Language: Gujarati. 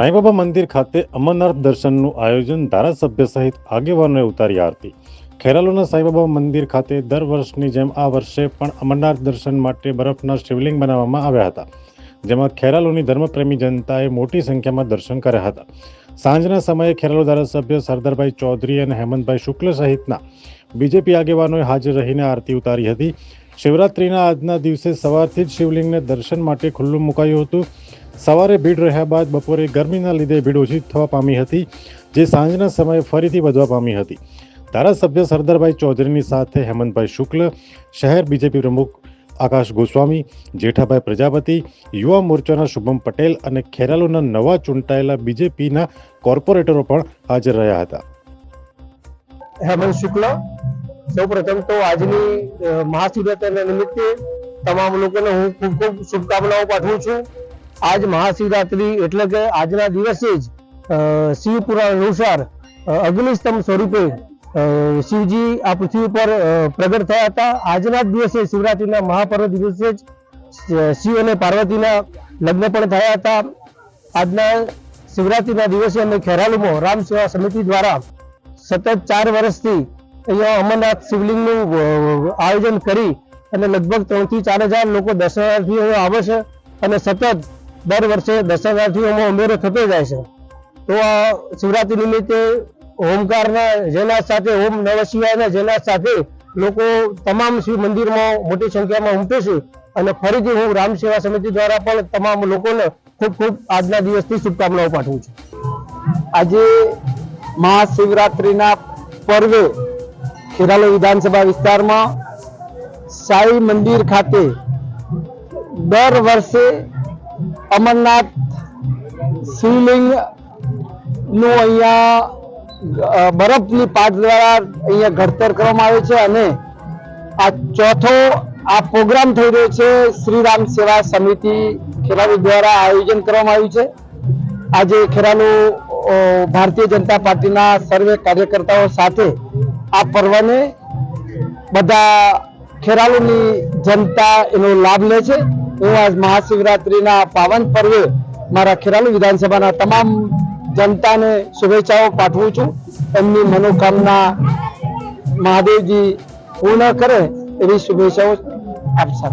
સાંઈબાબા મંદિર ખાતે અમરનાથ દર્શનનું આયોજન ધારાસભ્ય સહિત આગેવાનોએ ઉતારી આરતી. ખેરાલુના સાંઈબાબા મંદિર ખાતે દર વર્ષની જેમ આ વર્ષે પણ અમરનાથ દર્શન માટે બરફના શિવલિંગ બનાવવામાં આવ્યા હતા, જેમાં ખેરાલુની ધર્મપ્રેમી જનતાએ મોટી સંખ્યામાં દર્શન કર્યા હતા. સાંજના સમયે ખેરાલુ ધારાસભ્ય સરદારભાઈ ચૌધરી અને હેમંતભાઈ શુક્લ સહિતના બીજેપી આગેવાનોએ હાજર રહીને આરતી ઉતારી હતી. શિવરાત્રિના આજના દિવસે સવારથી જ શિવલિંગને દર્શન માટે ખુલ્લું મુકાયું હતું. સવારે ભીડ રહ્યા બાદ બપોરે ગરમીના લીધે ભીડ ઓછી થવા પામી હતી, જે સાંજના સમયે ફરીથી વધવા પામી હતી. ધારાસભ્ય સરદારભાઈ ચૌધરીની સાથે હેમંતભાઈ શુક્લ, શહેર બીજેપી પ્રમુખ આકાશ ગોસ્વામી, જેઠાભાઈ પ્રજાપતિ, યુવા મોરચાના શુભમ પટેલ અને ખેરાલુના નવા ચૂંટાયેલા બીજેપીના કોર્પોરેટરો પણ હાજર રહ્યા હતા. હેમંત શુક્લ સૌ પ્રથમ તો આજની મહાશિવરાત્રિના નિમિત્તે તમામ લોકોને હું ખૂબ ખૂબ શુભકામનાઓ પાઠવું છું. આજ મહાશિવરાત્રિ એટલે કે આજના દિવસે જ શિવપુરાણ શિવ પુરાણ અનુસાર અગ્નિસ્તંભ સ્વરૂપે શિવજી આ પૃથ્વી પર પ્રગટ થયા હતા. આજના દિવસે શિવરાત્રિના મહાપર્વ દિવસે જ શિવ અને પાર્વતીના લગ્ન પણ થયા હતા. આજના શિવરાત્રિના દિવસે અમે ખેરાલુમાં રામ સેવા સમિતિ દ્વારા સતત ચાર વર્ષથી અહીંયા અમરનાથ શિવલિંગનું આયોજન કરી અને લગભગ ત્રણથી ચાર હજાર લોકો દર્શનાર્થીઓ આવે છે અને સતત દર વર્ષે દર્શનાર્થીઓમાં ઉમેરો થતો જાય છે. તો આ શિવરાત્રિ નિમિત્તે હોમકારના જેના સાથે ઓમ નવ શિવાયના જેના સાથે લોકો તમામ શિવ મંદિરમાં મોટી સંખ્યામાં ઉમટે છે અને ફરીથી હું રામ સેવા સમિતિ દ્વારા પણ તમામ લોકોને ખૂબ ખૂબ આજના દિવસથી શુભકામનાઓ પાઠવું છું. આજે મહાશિવરાત્રિના પર્વે ખેરાલુ વિધાનસભા વિસ્તારમાં સાઈ મંદિર ખાતે દર વર્ષે અમરનાથ, શિવલિંગનું અહીંયા બરફની પાટ દ્વારા અહીંયા ઘડતર કરવામાં આવે છે અને આ ચોથો આ પ્રોગ્રામ થઈ રહ્યો છે શ્રીરામ સેવા સમિતિ ખેરાલુ દ્વારા આયોજન કરવામાં આવ્યું છે. આજે ખેરાલુ ભારતીય જનતા પાર્ટીના સર્વે કાર્યકર્તાઓ સાથે આ પર્વને બધા ખેરાલુની જનતા એનો લાભ લે છે. હું આજ મહાશિવરાત્રિના પાવન પર્વે મારા ખેરાલુ વિધાનસભાના તમામ જનતાને શુભેચ્છાઓ પાઠવું છું. એમની મનોકામના મહાદેવજી પૂર્ણ કરે એવી શુભેચ્છાઓ આપશા